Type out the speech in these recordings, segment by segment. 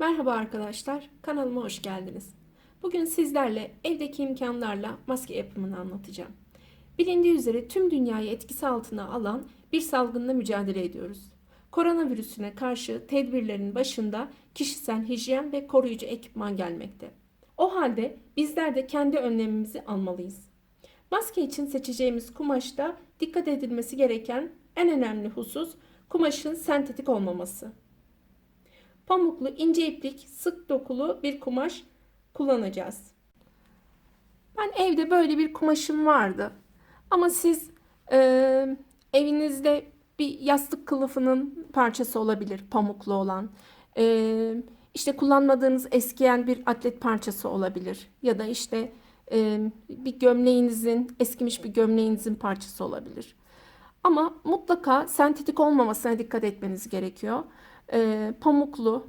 Merhaba arkadaşlar, kanalıma hoş geldiniz. Bugün sizlerle evdeki imkanlarla maske yapımını anlatacağım. Bilindiği üzere tüm dünyayı etkisi altına alan bir salgınla mücadele ediyoruz. Koronavirüsüne karşı tedbirlerin başında kişisel hijyen ve koruyucu ekipman gelmekte. O halde bizler de kendi önlemimizi almalıyız. Maske için seçeceğimiz kumaşta dikkat edilmesi gereken en önemli husus kumaşın sentetik olmaması. Pamuklu, ince iplik, sık dokulu bir kumaş kullanacağız. Ben evde böyle bir kumaşım vardı. Ama siz e, evinizde bir yastık kılıfının parçası olabilir, pamuklu olan. E, işte kullanmadığınız eskiyen bir atlet parçası olabilir. Ya da işte e, bir gömleğinizin, eskimiş bir gömleğinizin parçası olabilir. Ama mutlaka sentetik olmamasına dikkat etmeniz gerekiyor. E, pamuklu,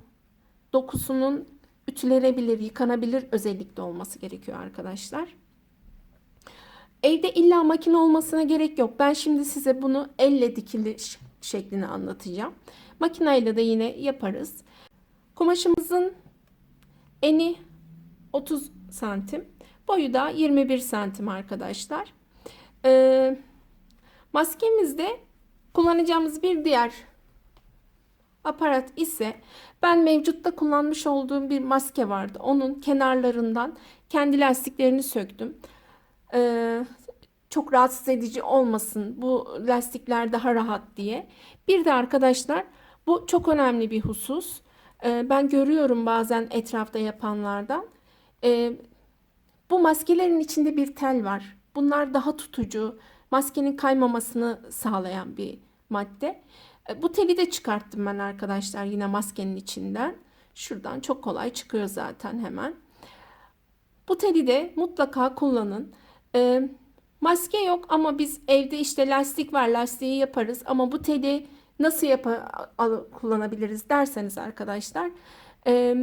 dokusunun ütülenebilir, yıkanabilir özellikle olması gerekiyor arkadaşlar. Evde illa makine olmasına gerek yok. Ben şimdi size bunu elle dikili şeklini anlatacağım. Makineyle de yine yaparız. Kumaşımızın eni 30 santim, boyu da 21 santim arkadaşlar. Ee, maskemizde kullanacağımız bir diğer aparat ise ben mevcutta kullanmış olduğum bir maske vardı. Onun kenarlarından kendi lastiklerini söktüm. Ee, çok rahatsız edici olmasın bu lastikler daha rahat diye. Bir de arkadaşlar bu çok önemli bir husus. Ee, ben görüyorum bazen etrafta yapanlardan. Ee, bu maskelerin içinde bir tel var. Bunlar daha tutucu, maskenin kaymamasını sağlayan bir madde. E, bu teli de çıkarttım ben arkadaşlar yine maskenin içinden. Şuradan çok kolay çıkıyor zaten hemen. Bu teli de mutlaka kullanın. E, maske yok ama biz evde işte lastik var lastiği yaparız ama bu teli nasıl yapa, kullanabiliriz derseniz arkadaşlar. E,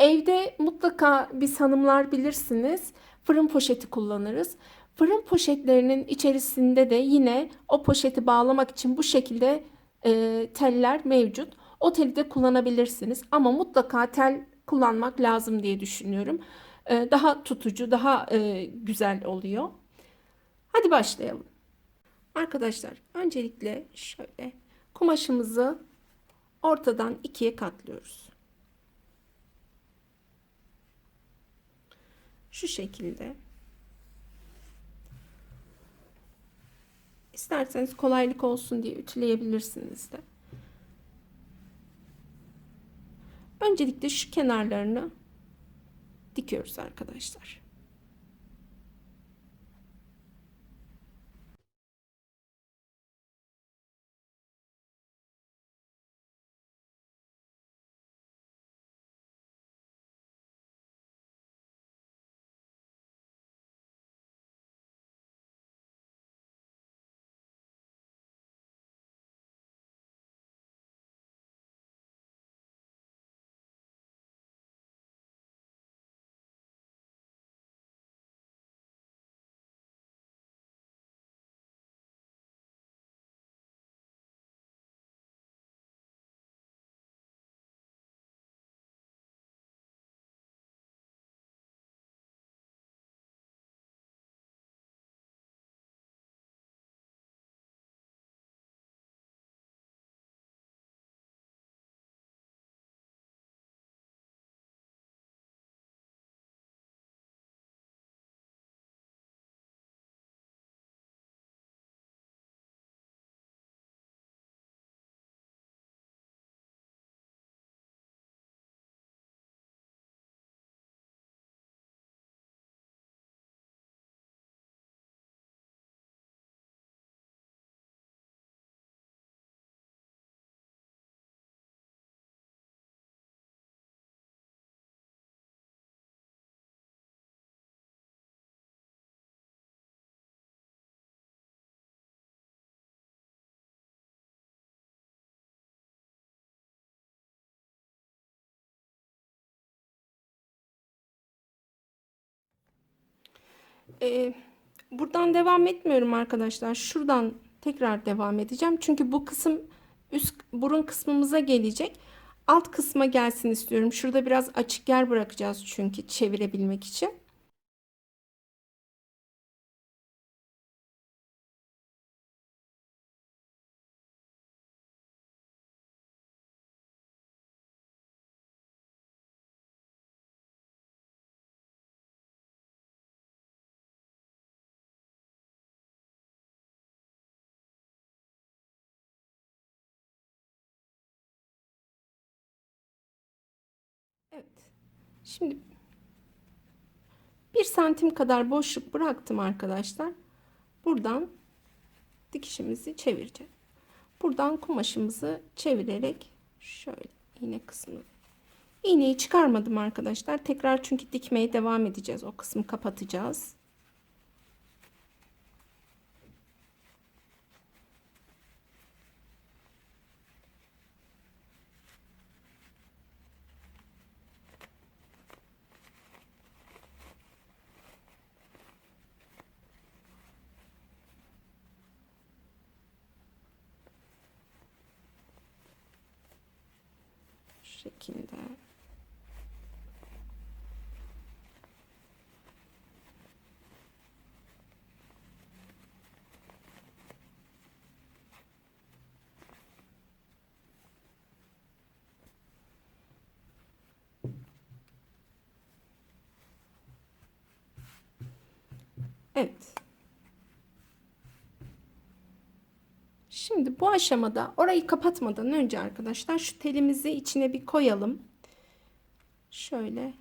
evde mutlaka biz hanımlar bilirsiniz fırın poşeti kullanırız. Fırın poşetlerinin içerisinde de yine o poşeti bağlamak için bu şekilde e, teller mevcut. O teli de kullanabilirsiniz ama mutlaka tel kullanmak lazım diye düşünüyorum. E, daha tutucu, daha e, güzel oluyor. Hadi başlayalım. Arkadaşlar öncelikle şöyle kumaşımızı ortadan ikiye katlıyoruz. Şu şekilde. İsterseniz kolaylık olsun diye ütüleyebilirsiniz de. Öncelikle şu kenarlarını dikiyoruz arkadaşlar. Ee, buradan devam etmiyorum arkadaşlar. Şuradan tekrar devam edeceğim. Çünkü bu kısım üst burun kısmımıza gelecek. alt kısma gelsin istiyorum. Şurada biraz açık yer bırakacağız çünkü çevirebilmek için. Şimdi bir santim kadar boşluk bıraktım arkadaşlar. Buradan dikişimizi çevireceğiz. Buradan kumaşımızı çevirerek şöyle iğne kısmını iğneyi çıkarmadım arkadaşlar. Tekrar çünkü dikmeye devam edeceğiz. O kısmı kapatacağız. Şu şekilde. Evet. Şimdi bu aşamada orayı kapatmadan önce arkadaşlar şu telimizi içine bir koyalım. Şöyle.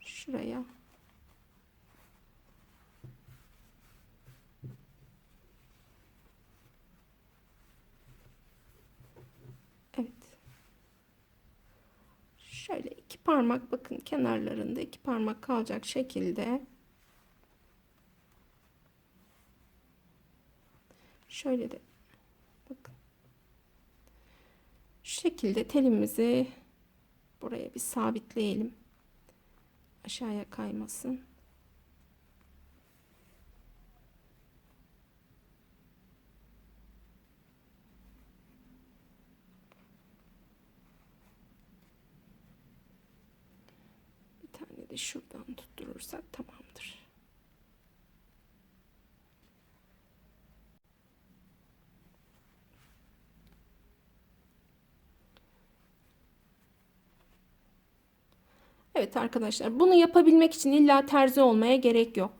Şuraya. Evet. Şöyle iki parmak bakın kenarlarında iki parmak kalacak şekilde Şöyle de bakın. Şu şekilde telimizi buraya bir sabitleyelim. Aşağıya kaymasın. Bir tane de şuradan tutturursak tamamdır. Evet arkadaşlar bunu yapabilmek için illa terzi olmaya gerek yok.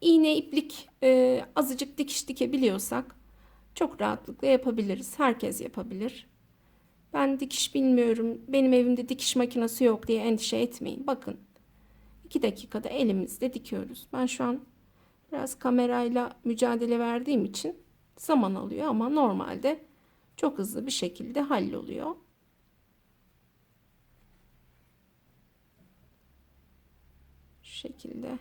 İğne iplik e, azıcık dikiş dikebiliyorsak çok rahatlıkla yapabiliriz. Herkes yapabilir. Ben dikiş bilmiyorum. Benim evimde dikiş makinesi yok diye endişe etmeyin. Bakın 2 dakikada elimizde dikiyoruz. Ben şu an biraz kamerayla mücadele verdiğim için zaman alıyor ama normalde çok hızlı bir şekilde halloluyor. Şekilde.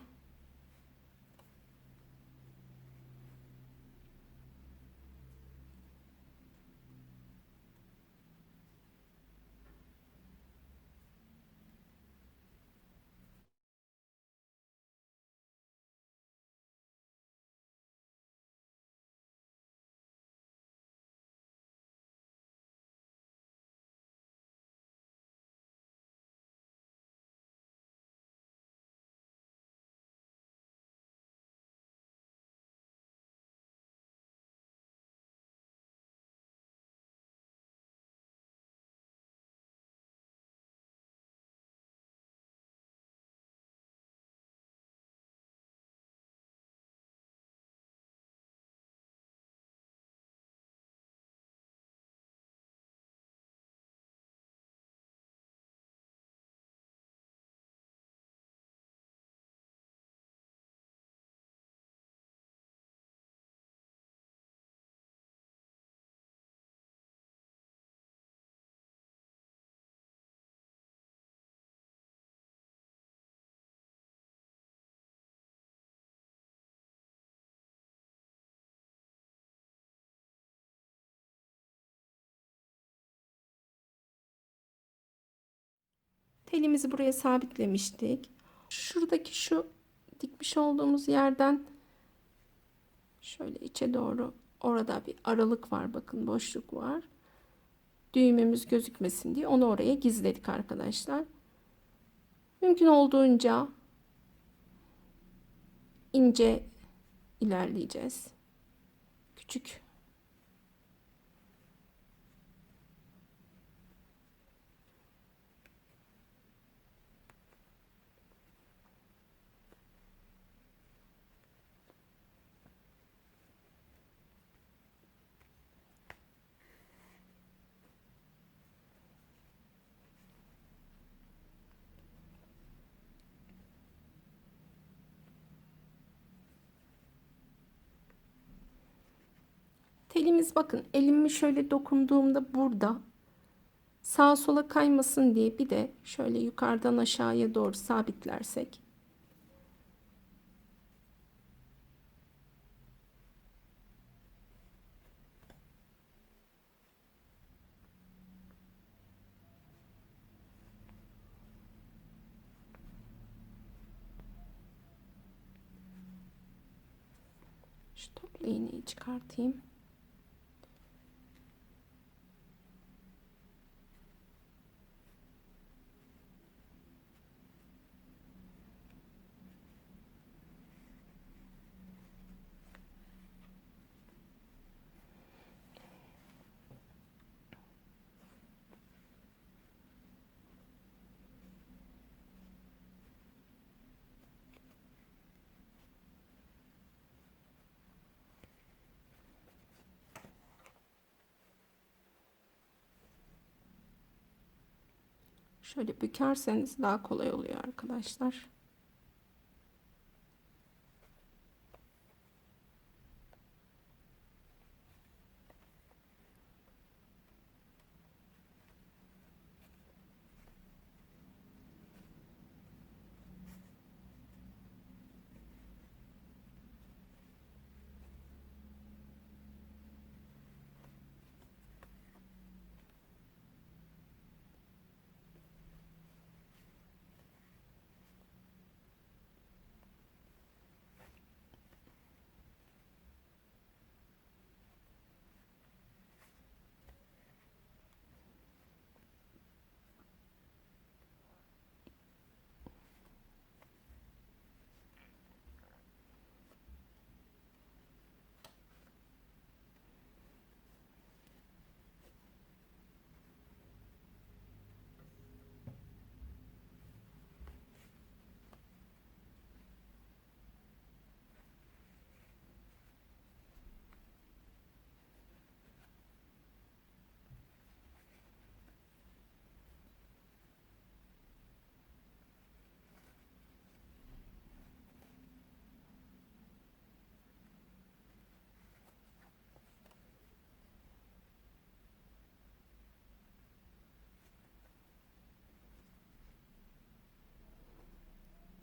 Telimizi buraya sabitlemiştik. Şuradaki şu dikmiş olduğumuz yerden şöyle içe doğru Orada bir aralık var bakın boşluk var. Düğümümüz gözükmesin diye onu oraya gizledik arkadaşlar. Mümkün olduğunca ince ilerleyeceğiz. Küçük Telimiz bakın elimi şöyle dokunduğumda burada sağa sola kaymasın diye bir de şöyle yukarıdan aşağıya doğru sabitlersek Şu topla iğneyi çıkartayım. Şöyle bükerseniz daha kolay oluyor arkadaşlar.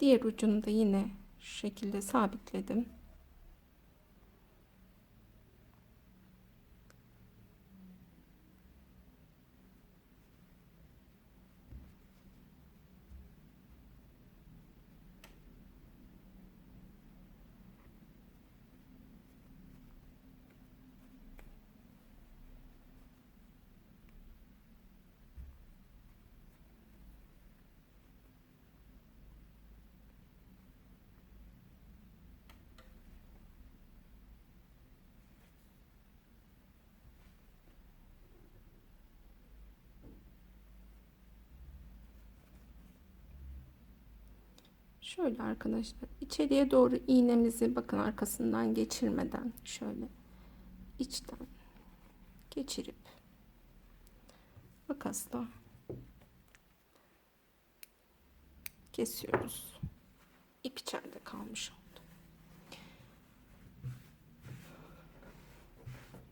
Diğer ucunu da yine şu şekilde sabitledim. Şöyle arkadaşlar içeriye doğru iğnemizi bakın arkasından geçirmeden şöyle içten geçirip makasla kesiyoruz. İp içeride kalmış oldu.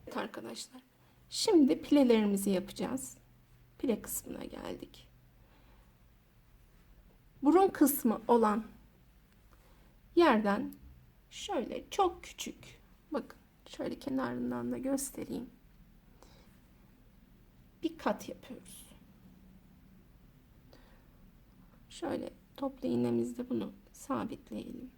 Evet arkadaşlar. Şimdi pilelerimizi yapacağız. Pile kısmına geldik burun kısmı olan yerden şöyle çok küçük bakın şöyle kenarından da göstereyim. Bir kat yapıyoruz. Şöyle toplu iğnemizde bunu sabitleyelim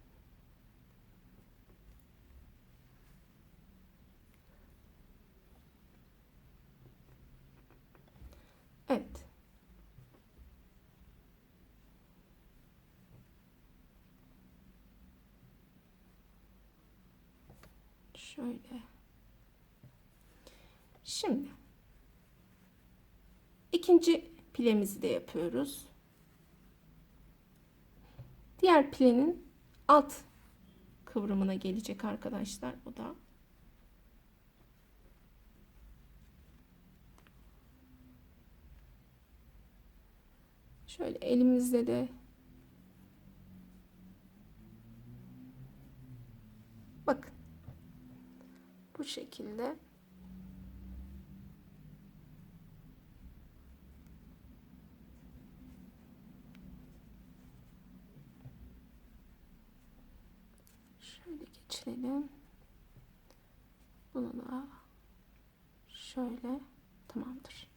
Şöyle. Şimdi ikinci pilemizi de yapıyoruz. Diğer pilenin alt kıvrımına gelecek arkadaşlar. O da şöyle elimizde de bakın bu şekilde. Şöyle geçirelim bunu da şöyle tamamdır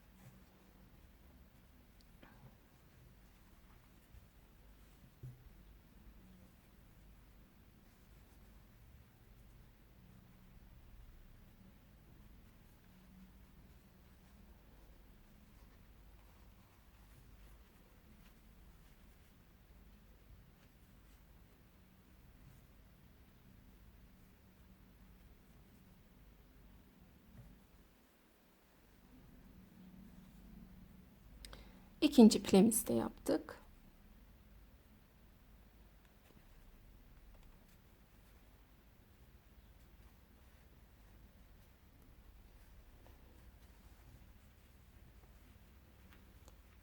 İkinci pilemizi de yaptık.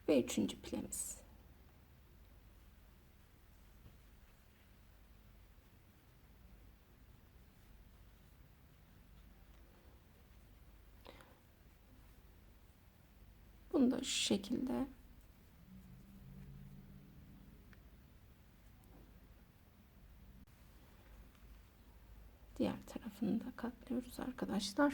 Ve üçüncü pilemiz. Bunu da şu şekilde Diğer tarafını da katlıyoruz arkadaşlar.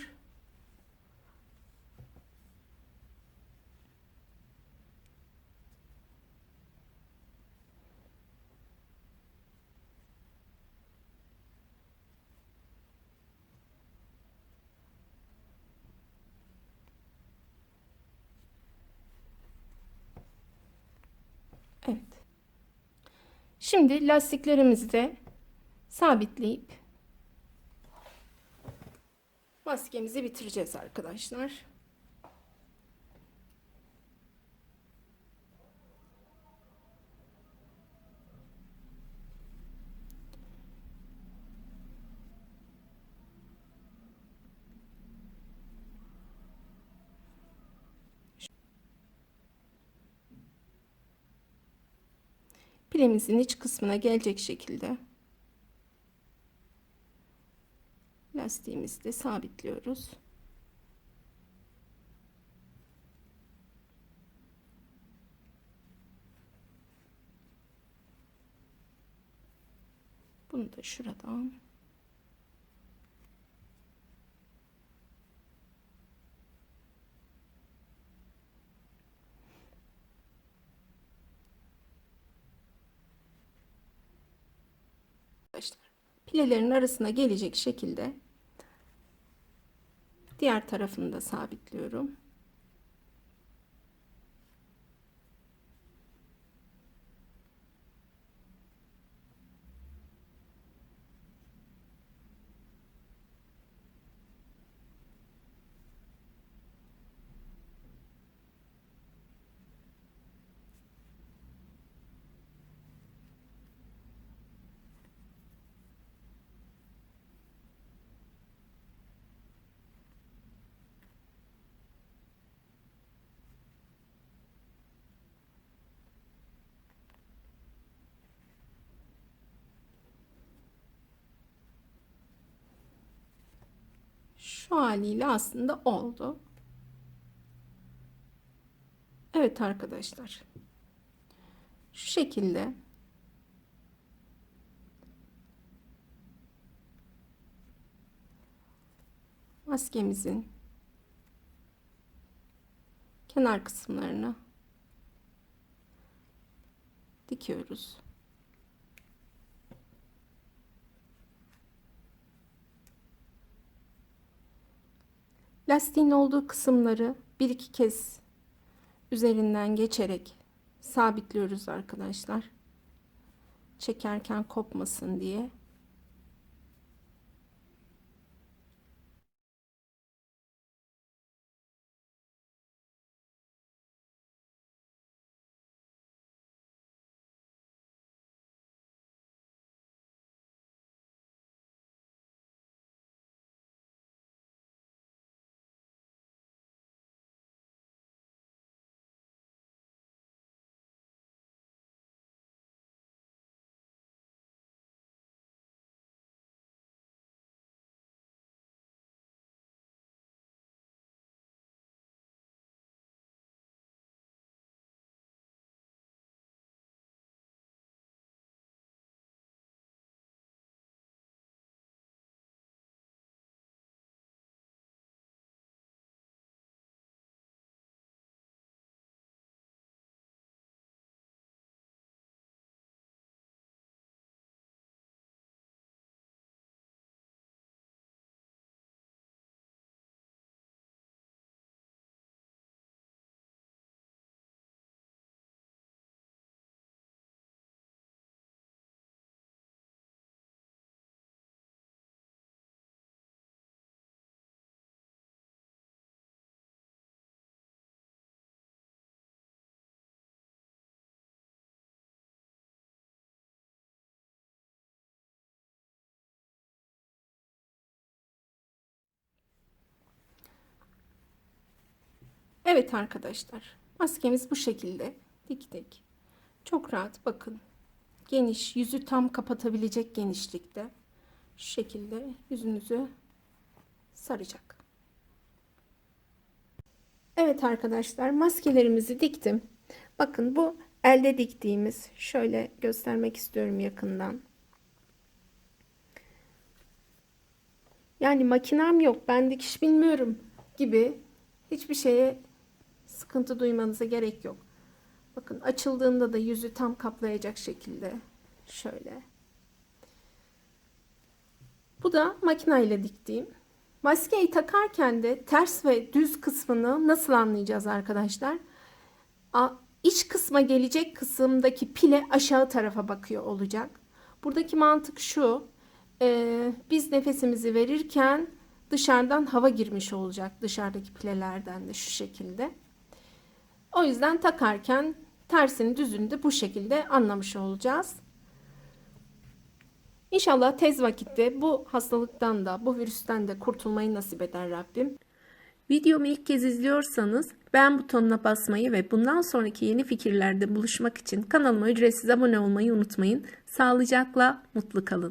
Evet. Şimdi lastiklerimizi de sabitleyip maskemizi bitireceğiz arkadaşlar. Pilemizin iç kısmına gelecek şekilde lastiğimizi de sabitliyoruz. Bunu da şuradan arkadaşlar pilelerin arasına gelecek şekilde diğer tarafını da sabitliyorum. Şu haliyle aslında oldu. Evet arkadaşlar. Şu şekilde maskemizin kenar kısımlarını dikiyoruz. Lastiğin olduğu kısımları bir iki kez üzerinden geçerek sabitliyoruz arkadaşlar. Çekerken kopmasın diye. Evet arkadaşlar maskemiz bu şekilde diktik. Çok rahat bakın. Geniş yüzü tam kapatabilecek genişlikte. Şu şekilde yüzünüzü saracak. Evet arkadaşlar maskelerimizi diktim. Bakın bu elde diktiğimiz şöyle göstermek istiyorum yakından. Yani makinem yok ben dikiş bilmiyorum gibi hiçbir şeye sıkıntı duymanıza gerek yok. Bakın açıldığında da yüzü tam kaplayacak şekilde şöyle. Bu da makineyle diktiğim. Maskeyi takarken de ters ve düz kısmını nasıl anlayacağız arkadaşlar? İç kısma gelecek kısımdaki pile aşağı tarafa bakıyor olacak. Buradaki mantık şu. E, biz nefesimizi verirken dışarıdan hava girmiş olacak. Dışarıdaki pilelerden de şu şekilde. O yüzden takarken tersini düzünü de bu şekilde anlamış olacağız. İnşallah tez vakitte bu hastalıktan da bu virüsten de kurtulmayı nasip eder Rabbim. Videomu ilk kez izliyorsanız beğen butonuna basmayı ve bundan sonraki yeni fikirlerde buluşmak için kanalıma ücretsiz abone olmayı unutmayın. Sağlıcakla mutlu kalın.